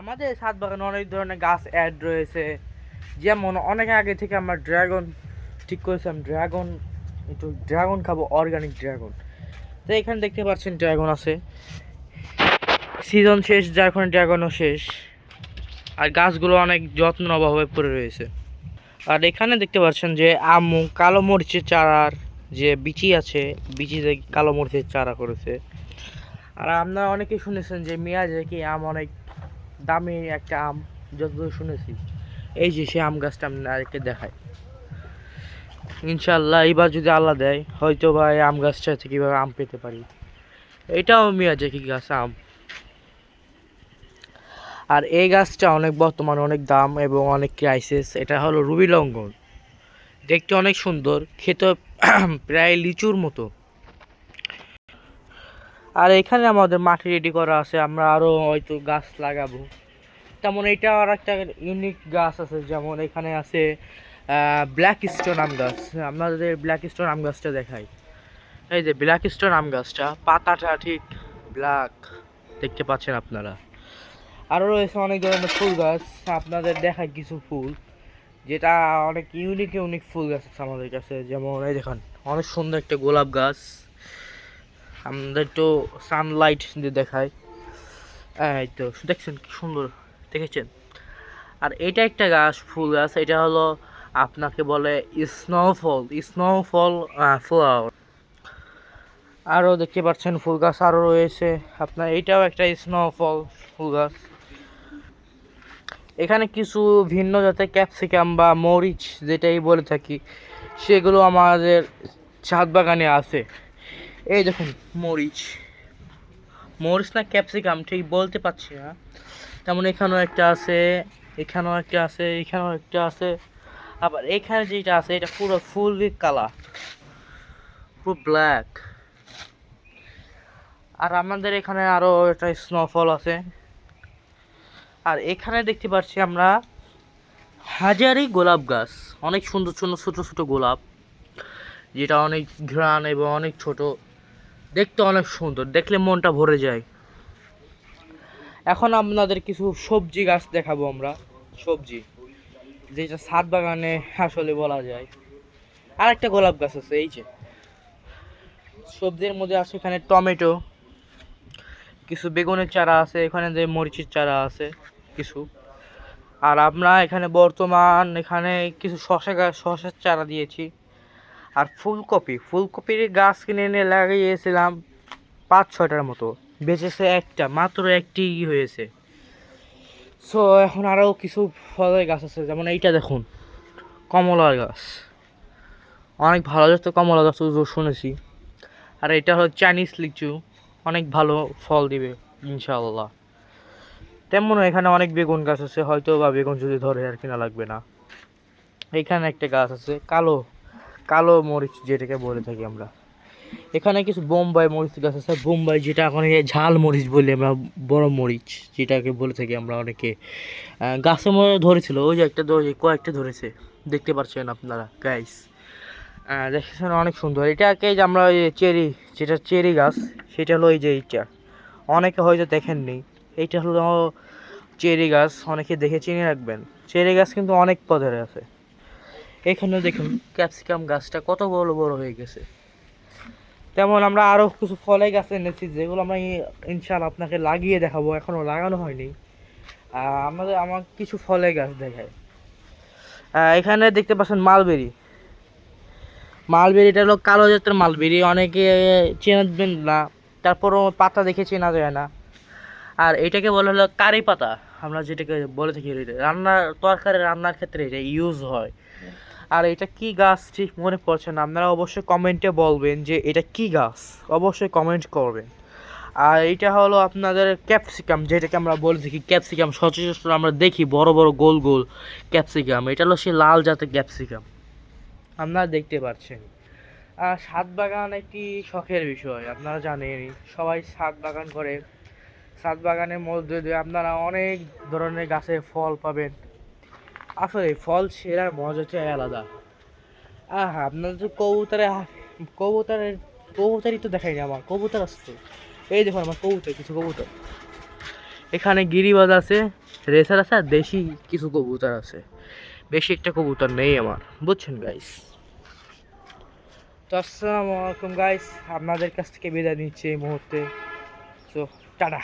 আমাদের ছাদ বাগানে অনেক ধরনের গাছ অ্যাড রয়েছে। যেমন অনেক আগে থেকে আমরা ড্রাগন ঠিক করেছিলাম ড্রাগন একটু ড্রাগন খাব অর্গানিক ড্রাগন তো এখানে দেখতে পাচ্ছেন ড্রাগন আছে। সিজন শেষ, যার কারণে ড্রাগনও শেষ। আর গাছগুলো অনেক যত্ন অভাবে পড়ে রয়েছে। আর এখানে দেখতে পাচ্ছেন যে আমু, কালো মরিচের চারার যে বিচি আছে, বিচি থেকে কালো মরিচের চারা করেছে। আর আপনারা অনেকেই শুনেছেন যে মিয়াজাকি আম অনেক দামি একটা আম, যতদূর শুনেছি। এই যে সে আম গাছটা আপনাদেরকে দেখায় ইনশাল্লাহ এবার যদি আল্লাহ দেয়, হয়তো বা এই আম গাছটা থেকে এবার আম পেতে পারি। এটাও মিয়াজাকি গাছ আম? আর এই গাছটা অনেক বর্তমানে, অনেক দাম এবং অনেক ক্রাইসিস এটা হলো রুবি লঙ্ঘন দেখতে অনেক সুন্দর খেতে প্রায় লিচুর মতো। আর এখানে আমাদের মাটি রেডি করা আছে, আমরা আরও হয়তো গাছ লাগাবো। তেমন এটা আর একটা ইউনিক গাছ আছে, যেমন এখানে আছে ব্ল্যাক স্টোন আম গাছ। আপনাদের ব্ল্যাক স্টোন আম গাছটা দেখাই। এই যে ব্ল্যাক স্টোন আম গাছটা, পাতাটা ঠিক ব্ল্যাক দেখতে পাচ্ছেন আপনারা। আরও রয়েছে অনেক ধরনের ফুল গাছ, আপনাদের দেখায় কিছু ফুল। যেটা অনেক ইউনিক ইউনিক ফুল গাছ আছে আমাদের কাছে। যেমন এই দেখুন, অনেক সুন্দর একটা গোলাপ গাছ। আমাদের একটু সানলাইট দিয়ে দেখায় এই তো, দেখছেন কি সুন্দর, দেখেছেন? আর এটা একটা গাছ, ফুল গাছ, এটা হলো আপনাকে বলে স্নোফল স্নোফল ফ্লাওয়ার আরও দেখতে পাচ্ছেন ফুল গাছ আরও রয়েছে। আপনার এটাও একটা স্নোফল ফুল গাছ। এখানে কিছু ভিন্ন জাতের ক্যাপসিকাম বা মরিচ, যেটাই বলে থাকি, সেগুলো আমাদের ছাদ বাগানে আছে। এই দেখুন। মরিচ। মরিচ না ক্যাপসিকাম, ঠিক বলতে পারছি না। তেমন এখানেও একটা আছে, এখানেও একটা আছে, এখানেও একটা আছে। আবার এখানে যেটা আছে, এটা পুরো ফুল কালার। পুরো ব্ল্যাক। আর আমাদের এখানে আরও একটা স্নোফল আছে। আর এখানে দেখতে পাচ্ছি আমরা হাজারি গোলাপ গাছ। অনেক সুন্দর সুন্দর ছোটো ছোটো গোলাপ। যেটা অনেক ঘ্রাণ এবং অনেক ছোট। দেখতে অনেক সুন্দর, দেখলে মনটা ভরে যায়। এখন আপনাদের কিছু সবজি গাছ দেখাবো আমরা। সবজি, যেটা ছাদ বাগানে আসলে বলা যায়। আর একটা গোলাপ গাছ আছে, এই যে। সবজির মধ্যে আছে এখানে টমেটো, কিছু বেগুনের চারা আছে, এখানে যে মরিচের চারা আছে, কিছু। আর আমরা এখানে বর্তমান এখানে কিছু শশা গাছ শশার চারা দিয়েছি। আর ফুলকপি, ফুলকপির গাছ কিনে এনে লাগিয়েছিলাম পাঁচ ছয়টার মতো। বেঁচেছে একটা, মাত্র একটি হয়েছে। সো এখন আরও কিছু ফলের গাছ আছে, যেমন এইটা দেখুন, কমলার গাছ। অনেক ভালো জাতের কমলা গাছ শুনেছি। আর এটা হলো চাইনিজ লিচু, অনেক ভালো ফল দিবে, ইনশাআল্লাহ। তেমন এখানে অনেক বেগুন গাছ আছে হয়তো বা বেগুন যদি ধরে আর কিনা লাগবে না। এখানে একটা গাছ আছে, কালো। কালো মরিচ যেটাকে বলে থাকি আমরা। এখানে কিছু বোম্বাই মরিচ গাছ আছে। বোম্বাই যেটা এখন ঝাল মরিচ বলি আমরা, বড় মরিচ যেটাকে বলে থাকি আমরা অনেকে। গাছের মধ্যে ধরেছিল, ওই যে একটা ধরে কয়েকটা ধরেছে। দেখতে পাচ্ছেন আপনারা গাইস দেখেছেন অনেক সুন্দর। এটাকে যে আমরা ওই চেরি, যেটা চেরি গাছ, সেটা হলো এই যে এইটা। অনেকে হয়তো দেখেননি। এইটা হলো চেরি গাছ, অনেকে দেখে চিনে রাখবেন। চেরি গাছ কিন্তু অনেক পদের আছে। এখানেও দেখুন, ক্যাপসিকাম গাছটা কত বড় বড় হয়ে গেছে। তেমন আমরা আরও কিছু ফলের গাছ এনেছি, যেগুলো আমরা ইনশাল আপনাকে লাগিয়ে দেখাবো, এখনও লাগানো হয়নি। আমাদের, আমার কিছু ফলের গাছ দেখায় এখানে দেখতে পাচ্ছেন মালবেরি। মালবেরিটা হলো কালো জাতের মালবেরি, অনেকে চেনাবেন না, তারপরও পাতা দেখে চেনা যায় না। আর এটাকে বলা হলো কারি পাতা, আমরা যেটাকে বলে থাকি রান্নার, তরকারি রান্নার ক্ষেত্রে এটা ইউজ হয়। আর এটা কি গাছ? ঠিক মনে পড়ছে না। আপনারা অবশ্যই কমেন্টে বলবেন যে এটা কি গাছ? অবশ্যই কমেন্ট করবেন। আর এটা হলো আপনাদের ক্যাপসিকাম যেটাকে আমরা বলে থাকি ক্যাপসিকাম সচরাচর আমরা দেখি বড় বড়, গোল গোল ক্যাপসিকাম এটা হলো সেই লাল জাতের ক্যাপসিকাম আপনারা দেখতে পাচ্ছেন। আর ছাদ বাগান একটি শখের বিষয়, আপনারা জানেন। সবাই সাত বাগান করে। ছাদ বাগানের মধ্যে দিয়ে আপনারা অনেক ধরনের গাছের ফল পাবেন। আসলে ফল সেরার মজাটাই আলাদা। আহ আপনার তো কবুতরে, কবুতরের, কবুতরই তো দেখায়নি আমার, কবুতর আসছে এই দেখুন আমার কবুতর, কিছু কবুতর। এখানে গিরিবাজ আছে, রেসার আছে, আর দেশি কিছু কবুতর আছে। বেশি একটা কবুতর নেই আমার, বুঝছেন গাইস তো আসসালামু আলাইকুম গাইস আপনাদের কাছ থেকে বিদায় নিচ্ছি এই মুহূর্তে। তো টাটা।